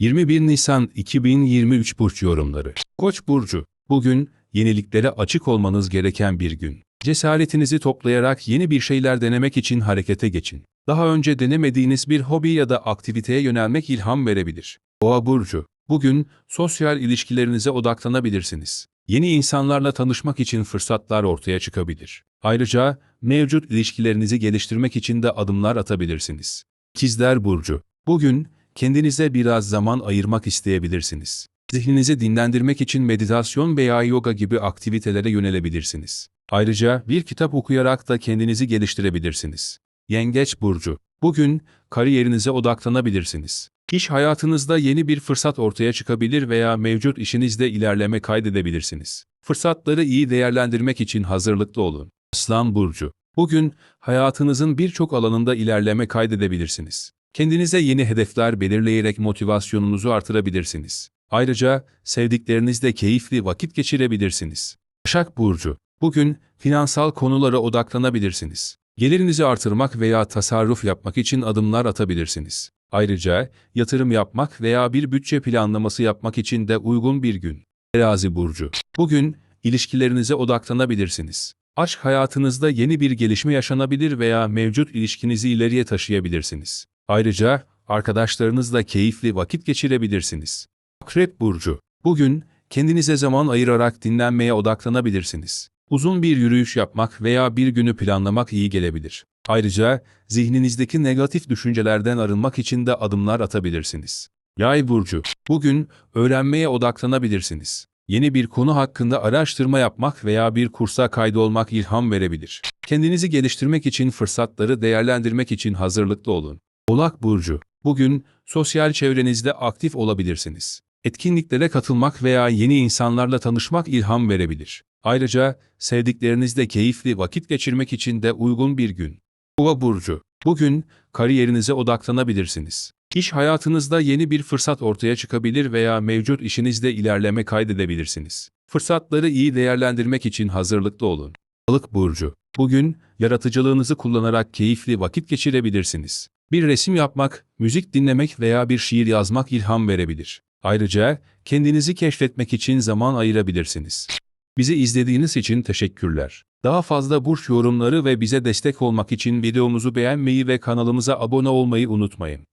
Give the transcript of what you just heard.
21 Nisan 2023 Burç Yorumları Koç burcu, bugün yeniliklere açık olmanız gereken bir gün. Cesaretinizi toplayarak yeni bir şeyler denemek için harekete geçin. Daha önce denemediğiniz bir hobi ya da aktiviteye yönelmek ilham verebilir. Boğa burcu, bugün sosyal ilişkilerinize odaklanabilirsiniz. Yeni insanlarla tanışmak için fırsatlar ortaya çıkabilir. Ayrıca mevcut ilişkilerinizi geliştirmek için de adımlar atabilirsiniz. İkizler burcu, bugün kendinize biraz zaman ayırmak isteyebilirsiniz. Zihninizi dinlendirmek için meditasyon veya yoga gibi aktivitelere yönelebilirsiniz. Ayrıca bir kitap okuyarak da kendinizi geliştirebilirsiniz. Yengeç burcu, bugün kariyerinize odaklanabilirsiniz. İş hayatınızda yeni bir fırsat ortaya çıkabilir veya mevcut işinizde ilerleme kaydedebilirsiniz. Fırsatları iyi değerlendirmek için hazırlıklı olun. Aslan burcu, bugün hayatınızın birçok alanında ilerleme kaydedebilirsiniz. Kendinize yeni hedefler belirleyerek motivasyonunuzu artırabilirsiniz. Ayrıca sevdiklerinizle keyifli vakit geçirebilirsiniz. Başak Burcu, bugün finansal konulara odaklanabilirsiniz. Gelirinizi artırmak veya tasarruf yapmak için adımlar atabilirsiniz. Ayrıca yatırım yapmak veya bir bütçe planlaması yapmak için de uygun bir gün. Terazi Burcu, bugün ilişkilerinize odaklanabilirsiniz. Aşk hayatınızda yeni bir gelişme yaşanabilir veya mevcut ilişkinizi ileriye taşıyabilirsiniz. Ayrıca arkadaşlarınızla keyifli vakit geçirebilirsiniz. Akrep Burcu, bugün kendinize zaman ayırarak dinlenmeye odaklanabilirsiniz. Uzun bir yürüyüş yapmak veya bir günü planlamak iyi gelebilir. Ayrıca zihninizdeki negatif düşüncelerden arınmak için de adımlar atabilirsiniz. Yay Burcu, bugün öğrenmeye odaklanabilirsiniz. Yeni bir konu hakkında araştırma yapmak veya bir kursa kaydolmak ilham verebilir. Kendinizi geliştirmek için fırsatları değerlendirmek için hazırlıklı olun. Oğlak Burcu, bugün sosyal çevrenizde aktif olabilirsiniz. Etkinliklere katılmak veya yeni insanlarla tanışmak ilham verebilir. Ayrıca sevdiklerinizle keyifli vakit geçirmek için de uygun bir gün. Kova Burcu, bugün kariyerinize odaklanabilirsiniz. İş hayatınızda yeni bir fırsat ortaya çıkabilir veya mevcut işinizde ilerleme kaydedebilirsiniz. Fırsatları iyi değerlendirmek için hazırlıklı olun. Balık Burcu, bugün yaratıcılığınızı kullanarak keyifli vakit geçirebilirsiniz. Bir resim yapmak, müzik dinlemek veya bir şiir yazmak ilham verebilir. Ayrıca kendinizi keşfetmek için zaman ayırabilirsiniz. Bizi izlediğiniz için teşekkürler. Daha fazla burç yorumları ve bize destek olmak için videomuzu beğenmeyi ve kanalımıza abone olmayı unutmayın.